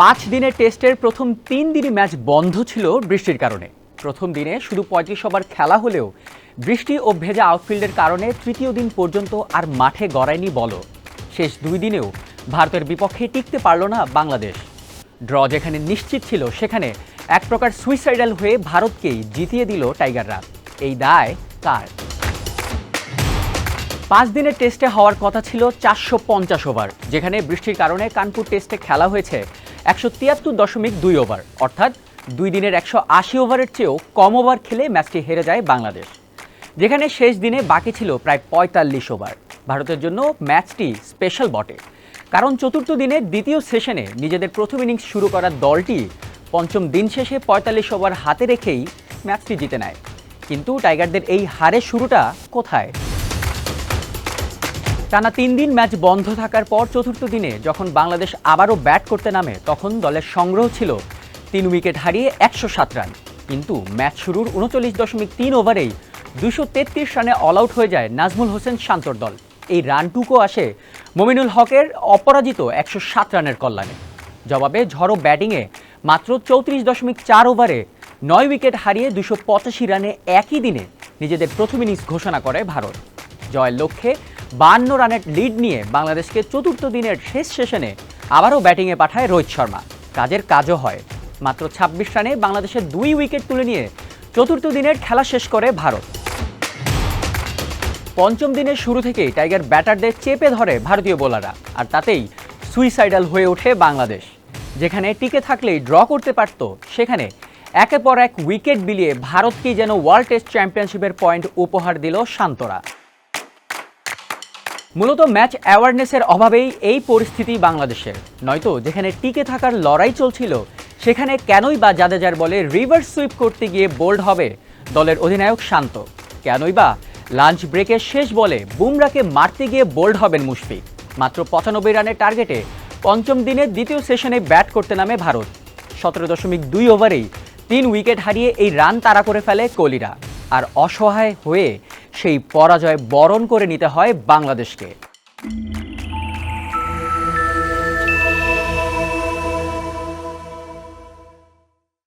পাঁচ দিনের টেস্টের প্রথম তিন দিনই ম্যাচ বন্ধ ছিল বৃষ্টির কারণে। প্রথম দিনে শুধু পঁয়ত্রিশ ওভার খেলা হলেও বৃষ্টি ও ভেজা আউটফিল্ডের কারণে তৃতীয় দিন পর্যন্ত আর মাঠে গড়ায়নি বল শেষ দুই দিনেও ভারতের বিপক্ষে টিকতে পারল না বাংলাদেশ। ড্র যেখানে নিশ্চিত ছিল, সেখানে এক প্রকার সুইসাইডাল হয়ে ভারতকেই জিতিয়ে দিল টাইগাররা। এই দায় কার? পাঁচ দিনের টেস্টে হওয়ার কথা ছিল চারশো পঞ্চাশ ওভার, যেখানে বৃষ্টির কারণে কানপুর টেস্টে খেলা হয়েছে একশো তিয়াত্তর দশমিক দুই ওভার, অর্থাৎ দুই দিনের একশো আশি ওভারের চেয়েও কম ওভার খেলে ম্যাচটি হেরে যায় বাংলাদেশ, যেখানে শেষ দিনে বাকি ছিল প্রায় পঁয়তাল্লিশ ওভার। ভারতের জন্য ম্যাচটি স্পেশাল বটে, কারণ চতুর্থ দিনের দ্বিতীয় সেশনে নিজেদের প্রথম ইনিংস শুরু করার দলটি পঞ্চম দিন শেষে পঁয়তাল্লিশ ওভার হাতে রেখেই ম্যাচটি জিতে নেয়। কিন্তু টাইগারদের এই হারের শুরুটা কোথায়? টানা তিন দিন ম্যাচ বন্ধ থাকার পর চতুর্থ দিনে যখন বাংলাদেশ আবারও ব্যাট করতে নামে, তখন দলের সংগ্রহ ছিল তিন উইকেট হারিয়ে একশো সাত রান। কিন্তু ম্যাচ শুরুর উনচল্লিশ দশমিক তিন ওভারেই দুশো তেত্রিশ রানে অল আউট হয়ে যায় নাজমুল হোসেন শান্তর দল। এই রানটুকু আসে মমিনুল হকের অপরাজিত একশো সাত রানের কল্যাণে। জবাবে ঝড়ো ব্যাটিংয়ে মাত্র চৌত্রিশ দশমিক চার ওভারে নয় উইকেট হারিয়ে দুশো পঁচাশি রানে একই দিনে নিজেদের প্রথম ইনিংস ঘোষণা করে ভারত। জয়ের লক্ষ্যে বান্ন রানের লিড নিয়ে বাংলাদেশকে চতুর্থ দিনের শেষ সেশনে আবারও ব্যাটিংয়ে পাঠায় রোহিত শর্মা। কাজের কাজও হয়। মাত্র ২৬ রানে বাংলাদেশের দুই উইকেট তুলে নিয়ে চতুর্থ দিনের খেলা শেষ করে ভারত। পঞ্চম দিনের শুরু থেকেই টাইগার ব্যাটারদের চেপে ধরে ভারতীয় বোলাররা আর তাতেই সুইসাইডাল হয়ে ওঠে বাংলাদেশ। যেখানে টিকে থাকলেই ড্র করতে পারত, সেখানে একের পর এক উইকেট বিলিয়ে ভারতকেই যেন ওয়ার্ল্ড টেস্ট চ্যাম্পিয়নশিপের পয়েন্ট উপহার দিল শান্তরা। মূলত ম্যাচ অ্যাওয়ারনেসের অভাবেই এই পরিস্থিতি বাংলাদেশের। নয়তো যেখানে টিকে থাকার লড়াই চলছিল, সেখানে কেনই বা জাদেজার বলে রিভার্স সুইপ করতে গিয়ে বোল্ড হবে দলের অধিনায়ক শান্ত। কেনই বা লাঞ্চ ব্রেকের শেষ বলে বুমরাকে মারতে গিয়ে বোল্ড হবেন মুশফিক। মাত্র পঁচানব্বই রানের টার্গেটে পঞ্চম দিনে দ্বিতীয় সেশনে ব্যাট করতে নামে ভারত। সতেরো দশমিক দুই ওভারেই তিন উইকেট হারিয়ে এই রান তাড়া করে ফেলে কোহলিরা। আর অসহায় হয়ে সেই পরাজয় বরণ করে নিতে হয় বাংলাদেশকে।